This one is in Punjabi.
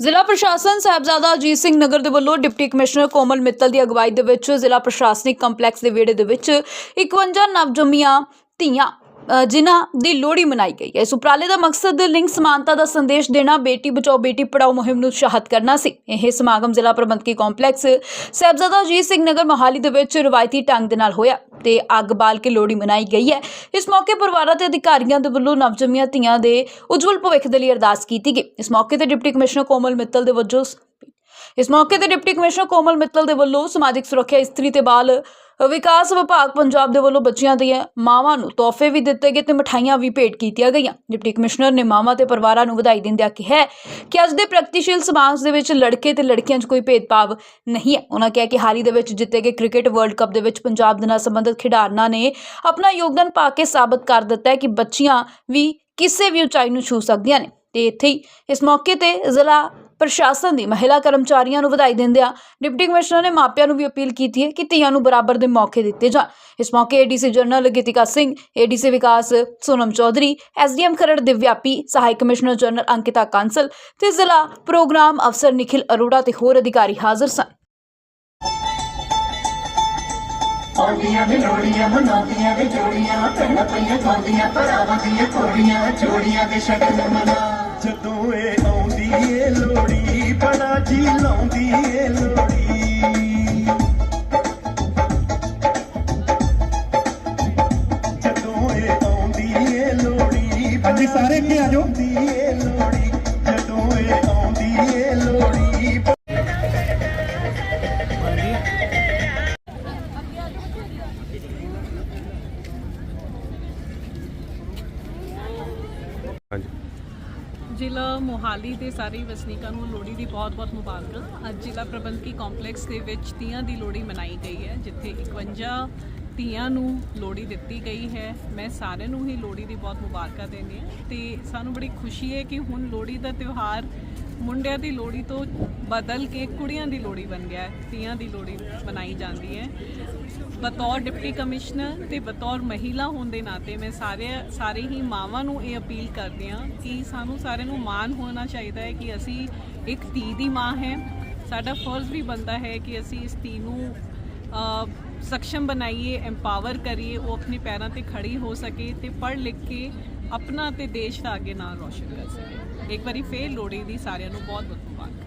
ਜ਼ਿਲ੍ਹਾ ਪ੍ਰਸ਼ਾਸਨ ਸਾਹਿਬਜ਼ਾਦਾ ਅਜੀਤ ਸਿੰਘ ਨਗਰ ਦੇ ਵੱਲੋਂ ਡਿਪਟੀ ਕਮਿਸ਼ਨਰ ਕੋਮਲ ਮਿੱਤਲ ਦੀ ਅਗਵਾਈ ਦੇ ਵਿੱਚ ਜ਼ਿਲ੍ਹਾ ਪ੍ਰਸ਼ਾਸਨਿਕ ਕੰਪਲੈਕਸ ਦੇ ਵਿਹੜੇ ਦੇ ਵਿੱਚ 51 ਨਵਜੰਮੀਆਂ ਧੀਆਂ ਜਿਨ੍ਹਾਂ ਦੀ ਲੋਹੜੀ ਮਨਾਈ ਗਈ ਹੈ। ਇਸ ਉਪਰਾਲੇ ਦਾ ਮਕਸਦ ਲਿੰਗ ਸਮਾਨਤਾ ਦਾ ਸੰਦੇਸ਼ ਦੇਣਾ, ਬੇਟੀ ਬਚਾਓ, ਬੇਟੀ ਪੜਾਓ ਮੁਹਿੰਮ ਨੂੰ ਉਤਸ਼ਾਹਿਤ ਕਰਨਾ ਸੀ। ਇਹ ਸਮਾਗਮ ਜ਼ਿਲ੍ਹਾ ਪ੍ਰਬੰਧਕੀ ਕੰਪਲੈਕਸ ਸਾਹਿਬਜ਼ਾਦਾ ਅਜੀਤ ਸਿੰਘ ਨਗਰ ਮੋਹਾਲੀ ਦੇ ਵਿੱਚ ਰਵਾਇਤੀ ਢੰਗ ਦੇ ਨਾਲ ਹੋਇਆ ਤੇ ਅੱਗ ਬਾਲ ਕੇ ਲੋਹੜੀ ਮਨਾਈ ਗਈ ਹੈ। ਇਸ ਮੌਕੇ ਪਰਿਵਾਰਾਂ ਤੇ ਅਧਿਕਾਰੀਆਂ ਦੇ ਵੱਲੋਂ ਨਵਜੰਮੀਆਂ ਧੀਆਂ ਦੇ ਉਜਵਲ ਭਵਿੱਖ ਦੇ ਲਈ ਅਰਦਾਸ ਕੀਤੀ ਗਈ। ਇਸ ਮੌਕੇ ਤੇ ਡਿਪਟੀ ਕਮਿਸ਼ਨਰ ਕੋਮਲ ਮਿੱਤਲ ਦੇ ਵਜੋਂ ਇਸ ਮੌਕੇ ਤੇ ਡਿਪਟੀ ਕਮਿਸ਼ਨਰ ਕੋਮਲ ਮਿੱਤਲ ਦੇ ਵੱਲੋਂ ਸਮਾਜਿਕ ਸੁਰੱਖਿਆ, ਇਸਤਰੀ ਤੇ ਬਾਲ ਵਿਕਾਸ ਵਿਭਾਗ ਪੰਜਾਬ ਦੇ ਵੱਲੋਂ ਬੱਚਿਆਂ ਦੀਆਂ ਮਾਵਾਂ ਨੂੰ ਤੋਹਫੇ ਵੀ ਦਿੱਤੇ ਗਏ ਤੇ ਮਠਾਈਆਂ ਵੀ ਭੇਟ ਕੀਤੀਆਂ ਗਈਆਂ। ਡਿਪਟੀ ਕਮਿਸ਼ਨਰ ਨੇ ਮਾਵਾਂ ਤੇ ਪਰਿਵਾਰਾਂ ਨੂੰ ਵਧਾਈ ਦਿੰਦਿਆਂ ਕਿਹਾ ਕਿ ਅੱਜ ਦੇ ਪ੍ਰਗਤੀਸ਼ੀਲ ਸਮਾਜ ਦੇ ਵਿੱਚ ਲੜਕੇ ਤੇ ਲੜਕੀਆਂ 'ਚ ਕੋਈ ਭੇਦਭਾਵ ਨਹੀਂ ਹੈ। ਉਹਨਾਂ ਕਿਹਾ ਕਿ ਹਾਲ ਹੀ ਦੇ ਵਿੱਚ ਜਿੱਤੇ ਗਏ ਕ੍ਰਿਕਟ ਵਰਲਡ ਕੱਪ ਦੇ ਵਿੱਚ ਪੰਜਾਬ ਦੇ ਨਾਲ ਸੰਬੰਧਿਤ ਖਿਡਾਰਨਾਂ ਨੇ ਆਪਣਾ ਯੋਗਦਾਨ ਪਾ ਕੇ ਸਾਬਤ ਕਰ ਦਿੱਤਾ ਹੈ ਕਿ ਬੱਚੀਆਂ ਵੀ ਕਿਸੇ ਵੀ ਉਚਾਈ ਨੂੰ ਛੂ ਸਕਦੀਆਂ ਨੇ। ਤੇ ਇੱਥੇ ਹੀ ਇਸ ਮੌਕੇ ਤੇ ਜ਼ਿਲ੍ਹਾ ਪ੍ਰਸ਼ਾਸਨ ਦੀ ਮਹਿਲਾ ਕਰਮਚਾਰੀਆਂ ਨੂੰ ਵਧਾਈ ਦਿੰਦਿਆਂ ਡਿਪਟੀ ਕਮਿਸ਼ਨਰ ਨੇ ਮਾਪਿਆਂ ਨੂੰ ਵੀ ਅਪੀਲ ਕੀਤੀ ਹੈ ਕਿ ਧੀਆਂ ਨੂੰ ਬਰਾਬਰ ਦੇ ਮੌਕੇ ਦਿੱਤੇ ਜਾਣ। ਇਸ ਮੌਕੇ ADC general Geetika Singh ADC ਵਿਕਾਸ ਸੋਨਮ ਚੌਧਰੀ ਐਸਡੀਐਮ ਖਰੜ ਦਿਵਿਆਪੀ ਸਹਾਇਕ ਕਮਿਸ਼ਨਰ ਜਨਰਲ ਅੰਕਿਤਾ ਕਾਂਸਲ ਤੇ ਜ਼ਿਲ੍ਹਾ ਪ੍ਰੋਗਰਾਮ ਅਫਸਰ ਨਿਖਿਲ ਅਰੋੜਾ ਤੇ ਹੋਰ ਅਧਿਕਾਰੀ ਹਾਜ਼ਰ ਸਨ। ਆਉਂਦੀਆਂ ਨੇ ਲੋੜੀਆਂ, ਮਨਾਉਂਦੀਆਂ ਨੇ ਜੋੜੀਆਂ ਭੈਣਾਂ ਪਈਆਂ, ਗਾਉਂਦੀਆਂ, ਭਰਾਵਾਂ ਦੀਆਂ ਕੋੜੀਆਂ ਜੋੜੀਆਂ ਦੇ ਸ਼ਗਨ ਮਨਾ। ਜਦੋਂ ਲੋੜੀ ਸਾਰੇ ਅੱਗੇ ਆ ਜਾਓ। ਲੋੜੀ ਜਦੋਂ ਇਹ ਆਉਂਦੀ ਏ ਲੋੜੀ ਜ਼ਿਲ੍ਹਾ ਮੋਹਾਲੀ ਦੇ ਸਾਰੇ ਵਸਨੀਕਾਂ ਨੂੰ ਲੋਹੜੀ ਦੀ ਬਹੁਤ-ਬਹੁਤ ਮੁਬਾਰਕਾਂ ਅੱਜ ਜ਼ਿਲ੍ਹਾ ਪ੍ਰਬੰਧਕੀ ਕੰਪਲੈਕਸ ਦੇ ਵਿੱਚ ਤੀਆਂ ਦੀ ਲੋਹੜੀ ਮਨਾਈ ਗਈ ਹੈ, ਜਿੱਥੇ 51 ਤੀਆਂ ਨੂੰ ਲੋਹੜੀ ਦਿੱਤੀ ਗਈ ਹੈ। ਮੈਂ ਸਾਰਿਆਂ ਨੂੰ ਹੀ ਲੋਹੜੀ ਦੀ ਬਹੁਤ ਮੁਬਾਰਕਾਂ ਦਿੰਦੀ ਹਾਂ ਤੇ ਸਾਨੂੰ ਬੜੀ ਖੁਸ਼ੀ ਹੈ ਕਿ ਹੁਣ ਲੋਹੜੀ ਦਾ ਤਿਉਹਾਰ ਮੁੰਡਿਆਂ ਦੀ ਲੋਹੜੀ ਤੋਂ ਬਦਲ ਕੇ ਕੁੜੀਆਂ ਦੀ ਲੋਹੜੀ ਬਣ ਗਿਆ ਹੈ। ਤੀਆਂ ਦੀ ਲੋਹੜੀ ਮਨਾਈ ਜਾਂਦੀ ਹੈ। ਬਤੌਰ ਡਿਪਟੀ ਕਮਿਸ਼ਨਰ ਤੇ ਬਤੌਰ ਮਹਿਲਾ ਹੋਣ ਦੇ ਨਾਤੇ ਮੈਂ ਸਾਰੇ ਸਾਰੇ ਹੀ ਮਾਵਾਂ ਨੂੰ ਇਹ ਅਪੀਲ ਕਰਦੀ ਹਾਂ ਕਿ ਸਾਨੂੰ ਸਾਰਿਆਂ ਨੂੰ ਮਾਣ ਹੋਣਾ ਚਾਹੀਦਾ ਹੈ ਕਿ ਅਸੀਂ ਇੱਕ ਧੀ ਦੀ ਮਾਂ ਹੈ। ਸਾਡਾ ਫਰਜ਼ ਵੀ ਬਣਦਾ ਹੈ ਕਿ ਅਸੀਂ ਇਸ ਧੀ ਨੂੰ ਸક્ષਮ ਬਣਾਈਏ ਐਮਪਾਵਰ ਕਰੀਏ ਉਹ ਆਪਣੇ ਪੈਰਾਂ ਤੇ ਖੜੀ ਹੋ ਸਕੇ ਤੇ ਪੜ੍ਹ ਲਿਖ ਕੇ ਆਪਣਾ ਤੇ ਦੇਸ਼ ਦਾ ਅੱਗੇ ਨਾਮ ਰੋਸ਼ਨ ਕਰ ਸਕੇ ਇੱਕ ਵਾਰੀ ਫੇਰ ਲੋਹੜੀ ਦੀ ਸਾਰਿਆਂ ਨੂੰ ਬਹੁਤ ਬਹੁਤ ਮੁਬਾਰਕ